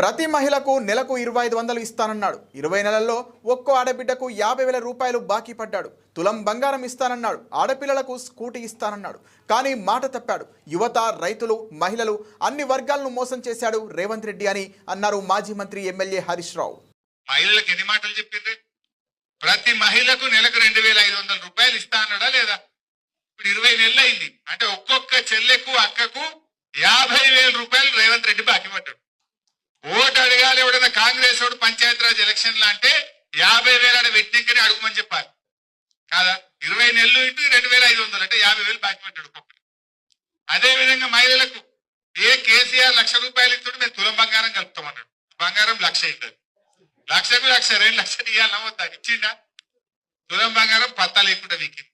ప్రతి మహిళకు నెలకు ఇరవై ఐదు వందలు ఇస్తానన్నాడు. ఇరవై నెలల్లో ఒక్కో ఆడబిడ్డకు యాభై వేల రూపాయలు బాకీ పడ్డాడు. తులం బంగారం ఇస్తానన్నాడు. ఆడపిల్లలకు స్కూటీ ఇస్తానన్నాడు. కానీ మాట తప్పాడు. యువత రైతులు మహిళలు అన్ని వర్గాలను మోసం చేశాడు రేవంత్ రెడ్డి అని అన్నారు మాజీ మంత్రి ఎమ్మెల్యే హరీష్ రావు. మహిళలకు ఎన్ని మాటలు చెప్పింది ప్రతి మహిళకు నెలకు రెండు వేల ఐదు వందల రూపాయలు ఇస్తా అన్నాడా లేదా? ఇప్పుడు ఇరవై నెలలు అయింది అంటే ఒక్కొక్క చెల్లెకు అక్కకు యాభై వేల రూపాయలు రేవంత్ రెడ్డి బాకీ పడ్డాడు. ఓటు అడగాలి ఎవడన్నా కాంగ్రెస్ వాడు పంచాయతీరాజ్ ఎలక్షన్లు అంటే యాభై వేల ఆడ అడుగుమని చెప్పాలి. కాదా? ఇరవై నెలలు ఇంటూ రెండు వేల ఐదు వందలు అంటే యాభై వేలు బాకీ పెట్టాడు ఒక్కొక్కటి అదేవిధంగా మహిళలకు ఏ కేసీఆర్ లక్ష రూపాయలు ఇస్తాడు మేము తులం బంగారం కలుపుతామన్నాడు బంగారం లక్ష ఇద్దరు లక్షకు లక్ష రెండు లక్షలు ఇవ్వాలి నమ్మొద్దా ఇచ్చిండా? తులం బంగారం పత్తా లేకుండా వీకింది.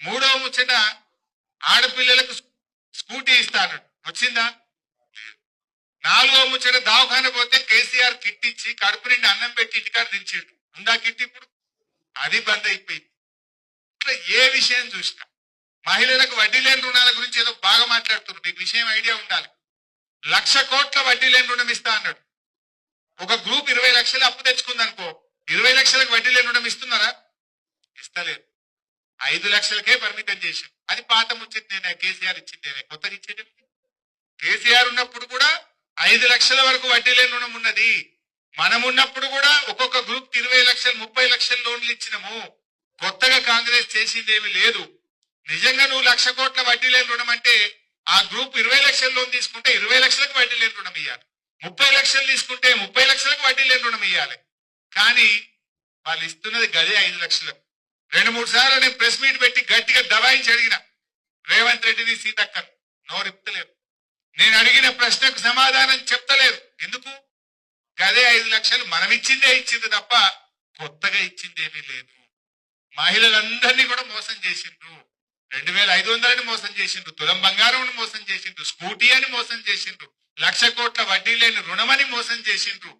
మూడవ ముచ్చట ఆడపిల్లలకు స్కూటీ ఇస్తాడు వచ్చిందా? నాలుగో ముచ్చట దావఖాన పోతే కేసీఆర్ కిట్ ఇచ్చి కడుపు నిండి అన్నం పెట్టి ఇంటికాడ దించిండు. ఉందా కిట్ ఇప్పుడు? అది బంద్ అయిపోయింది. ఇట్లా ఏ విషయం చూసినా మహిళలకు వడ్డీ లేని రుణాల గురించి ఏదో బాగా మాట్లాడుతున్నారు. మీకు విషయం ఐడియా ఉండాలి. లక్ష కోట్ల వడ్డీ లేని రుణం ఇస్తా అన్నాడు. ఒక గ్రూప్ ఇరవై లక్షలు అప్పు తెచ్చుకుంది అనుకో ఇరవై లక్షలకు వడ్డీ లేని రుణం ఇస్తున్నారా? ఇస్తలేదు. ఐదు లక్షలకే పరిమితం చేశారు. అది పాత ముచ్చింది నేనే కేసీఆర్ ఇచ్చింది నేనే. కొత్తగా ఇచ్చేటప్పుడు? కేసీఆర్ ఉన్నప్పుడు కూడా ఐదు లక్షల వరకు వడ్డీ లేని రుణం ఉన్నది. మనం ఉన్నప్పుడు కూడా ఒక్కొక్క గ్రూప్ ఇరవై లక్షలు ముప్పై లక్షల లోన్లు ఇచ్చినాము. కొత్తగా కాంగ్రెస్ చేసింది ఏమి లేదు. నిజంగా నువ్వు లక్ష కోట్ల వడ్డీ లేని రుణం అంటే ఆ గ్రూప్ ఇరవై లక్షల లోన్ తీసుకుంటే ఇరవై లక్షలకు వడ్డీ లేని రుణం ఇవ్వాలి ముప్పై లక్షలు తీసుకుంటే ముప్పై లక్షలకు వడ్డీ లేని రుణం ఇవ్వాలి కానీ వాళ్ళు ఇస్తున్నది గదే ఐదు లక్షలకు రెండు మూడు సార్లు నేను ప్రెస్ మీట్ పెట్టి గట్టిగా దబాయించి అడిగిన. రేవంత్ రెడ్డిని సీతక్క నోరిప్పలేరు నేను అడిగిన ప్రశ్నకు సమాధానం చెప్తలేదు. ఎందుకు? గదే ఐదు లక్షలు మనం ఇచ్చిందే ఇచ్చింది తప్ప కొత్తగా ఇచ్చిందేమీ లేదు. మహిళలందరినీ కూడా మోసం చేసిండ్రు. రెండు వేల ఐదు వందలని మోసం చేసిండ్రు. తులం బంగారం మోసం చేసిండ్రు. స్కూటీ అని మోసం చేసిండ్రు. లక్ష కోట్ల వడ్డీ లేని రుణమని మోసం చేసిండ్రు.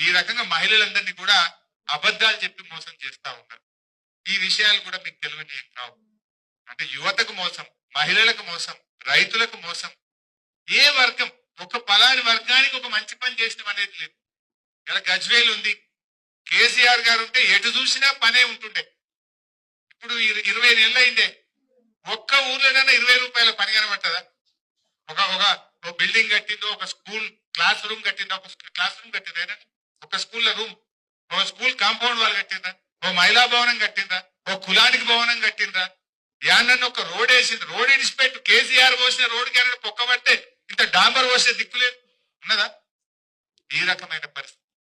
ఈ రకంగా మహిళలందరినీ కూడా అబద్ధాలు చెప్పి మోసం చేస్తా ఉన్నారు. ఈ విషయాలు కూడా మీకు తెలియని కావు. అంటే యువతకు మోసం మహిళలకు మోసం రైతులకు మోసం ఏ వర్గం? ఒక పలాని వర్గానికి ఒక మంచి పని చేసిన అనేది లేదు. ఇలా గజ్వేల్ ఉంది. కేసీఆర్ గారు ఉంటే ఎటు చూసినా పనే ఉంటుండే. ఇప్పుడు ఇరవై నెలలు అయిందే ఒక్క ఊర్లోనైనా ఇరవై రూపాయల పని కనబట్టదా ఒక ఒక ఒక బిల్డింగ్ కట్టిందో ఒక స్కూల్ క్లాస్ రూమ్ కట్టిందో ఒక క్లాస్ రూమ్ కట్టిందా ఒక స్కూల్లో రూమ్. ఒక స్కూల్ కాంపౌండ్ వాళ్ళు కట్టిందా? ఓ మహిళా భవనం కట్టిందా? ఓ కులానికి భవనం కట్టిందా? యానన్న ఒక రోడ్ వేసింది. రోడ్ ఇడిచిపెట్టు కేసీఆర్ పోసిన రోడ్ పొక్క పడితే ఇంత డాంబర్ పోసే దిక్కులేదు ఉన్నదా? ఈ రకమైన పరిస్థితి.